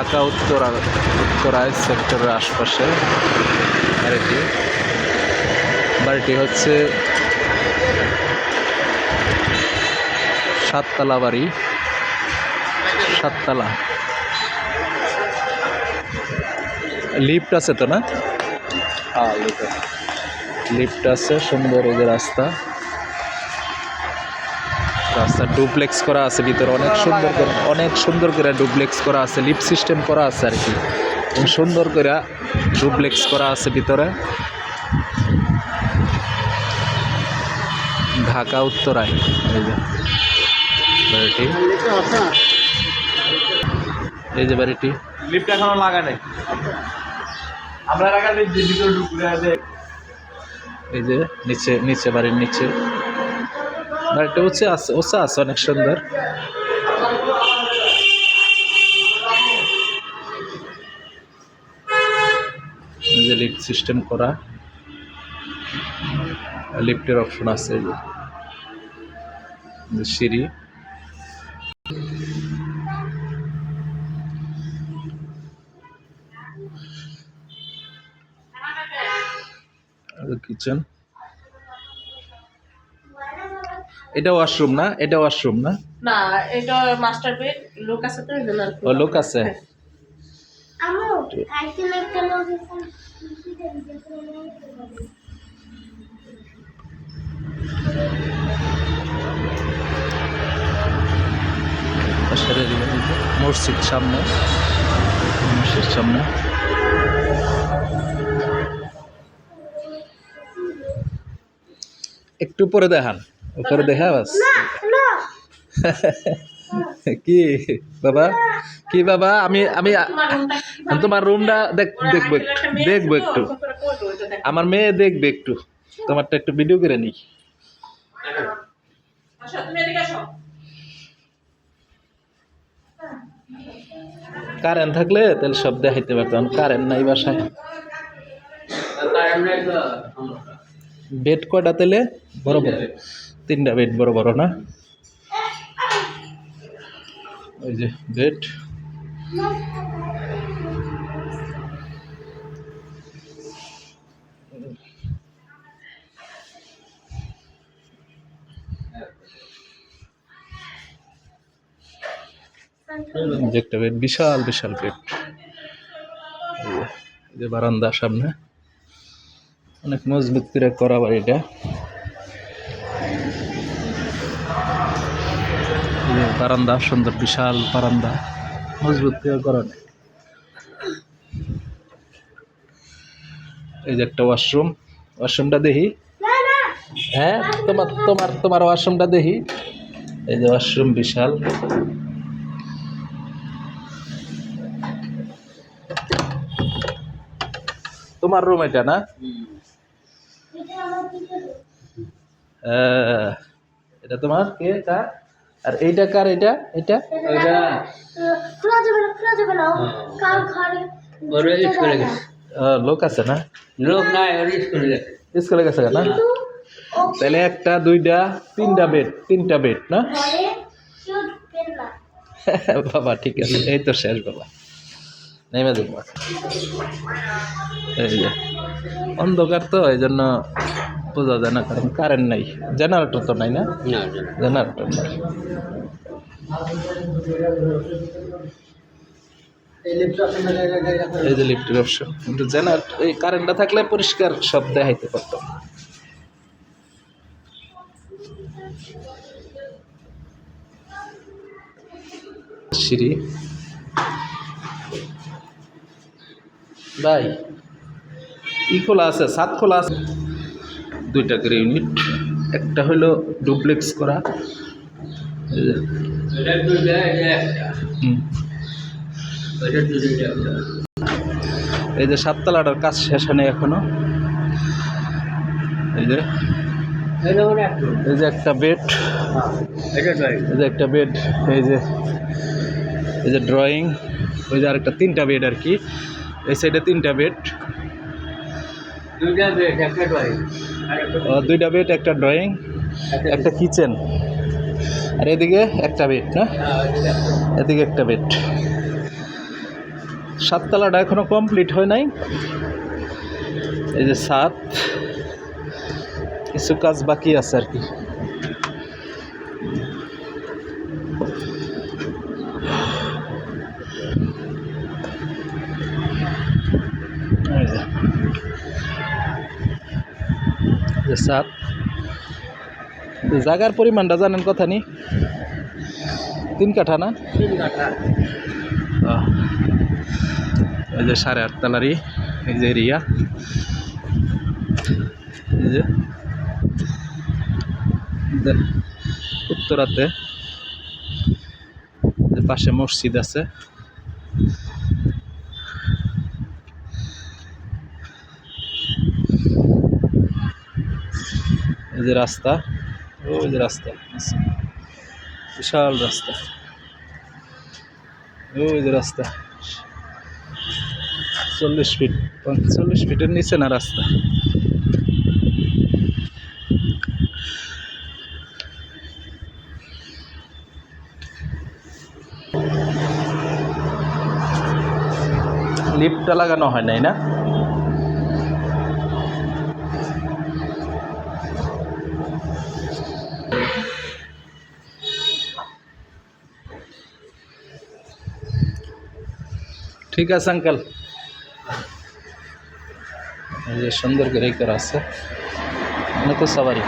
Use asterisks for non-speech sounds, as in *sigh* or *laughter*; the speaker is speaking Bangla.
ঢাকা উত্তরা, উত্তরায় সেক্টরের আশপাশে বাড়িটি। বাড়িটি হচ্ছে সাততলা বাড়ি, সাততলা। লিফট আছে তো না? হ্যাঁ লিফট আছে। সুন্দর এই যে রাস্তা। রাস্তা ডুপ্লেক্স করা আছে ভিতরে অনেক সুন্দর করে অনেক সুন্দর করে ডুপ্লেক্স করা আছে লিফট সিস্টেম করা আছে আর কি। সুন্দর করে ডুপ্লেক্স করা আছে ভিতরে। ঢাকা উত্তরায় এই যে। বাড়িটি। এই যে বাড়িটি। লিফট এখনও লাগা নেই। আমরা এই যে নিচে নিচে বাড়ির নিচে। বাড়িটা উঁচে আছে উঁচা আছে অনেক সুন্দর। যে লিফট সিস্টেম করা। লিফটের অপশন আছে যে। সিঁড়ি। কিচেন এটা ওয়াশরুম না? এটা ওয়াশরুম না? না এটা মাস্টার বেড লোক আছে তো ও লোক আছে? আমু একদিন একটা লোক এখানে পাশের এদিকে এই যে মসজিদ সামনে। মসজিদ সামনে। একটু পরে দেখান। উপরে দেখা বাস না *laughs* কি বাবা? কি বাবা? আমি আমি তোমার রুমটা দেখ দেখব একটু দেখব একটু। আমার মেয়ে দেখবে একটু। তোমারটা একটু ভিডিও করে নিই। আচ্ছা তুমি এদিকে আসো। কারেন্ট থাকলে তাহলে সব দেখাইতে পারতাম। কারেন্ট নাই বাসায়। বেড কয়টা তাহলে? বড় বড় তিনটা বেড বড় বড় না? ওই যে বেড একটা বেড বিশাল বিশাল বেড যে বারান্দা সামনে। অনেক মজবুত করে করা বাড়িটা বারান্দা, সুন্দর, বিশাল বারান্দা। মজবুত করে এই যে একটা ওয়াশরুম। ওয়াশরুমটা দেখি। হ্যাঁ তোমার তোমার তোমার ওয়াশরুমটা দেখি। এই যে ওয়াশরুম বিশাল। তোমার রুম এটা না? এটা তোমার? কে, কার? আর এইটা কার এটা? এটা? আহ, লোক আছে না? লোক নাই স্কুলে গেছে। না তাহলে একটা দুইটা তিনটা বেড তিনটা বেড না? *laughs* বাবা ঠিক আছে এই তো শেষ বাবা। নেমে দেখব এই যে। অন্ধকার তো এই জন্য বোঝা যায় না কারণ কারেন্ট নাই জেনারেটর তো নাই না জেনারেটর নাই এই যে লিফটের অপশন কিন্তু জেনারেটর এই কারেন্টটা থাকলে পরিষ্কার সব দেখাইতে পারতাম সিঁড়ি ভাই ই খোলা আছে সাত খোলা আছে দুইটা করে ইউনিট একটা হলো ডুপ্লেক্স করা। এই যে, সাততলাটার কাজ শেষ হয়নি এখনও। এই যে। এই যে একটা বেড এই যে একটা বেড এই যে। এই যে ড্রয়িং ওই যে আরেকটা তিনটা বেড আর কি। এই সাইডে তিনটা বেড দুইটা বেড একটা ট্রাই দুইটা বেড, একটা ড্রয়িং একটা কিচেন আর এদিকে একটা বেড না? এদিকে একটা বেড সাততলাটা এখনও কমপ্লিট হয় নাই। এই যে সাত কিছু কাজ বাকি আছে আর কি। যে সাত জায়গার পরিমাণটা জানেন কথা নি? তিন কাঠা না। এই যে সাড়ে আট তালারি এই যে এরিয়া। এই যে উত্তরাতে। পাশে মসজিদ আছে। এই যে রাস্তা, ওই যে রাস্তা বিশাল রাস্তা। ওই যে রাস্তা। চল্লিশ ফিট চল্লিশ ফিটের নিচে না রাস্তা? লিফটটা লাগানো হয় নাই না? ঠিক আছে আঙ্কেল এই যে সুন্দর করে এই করা আছে অনেক সাবারি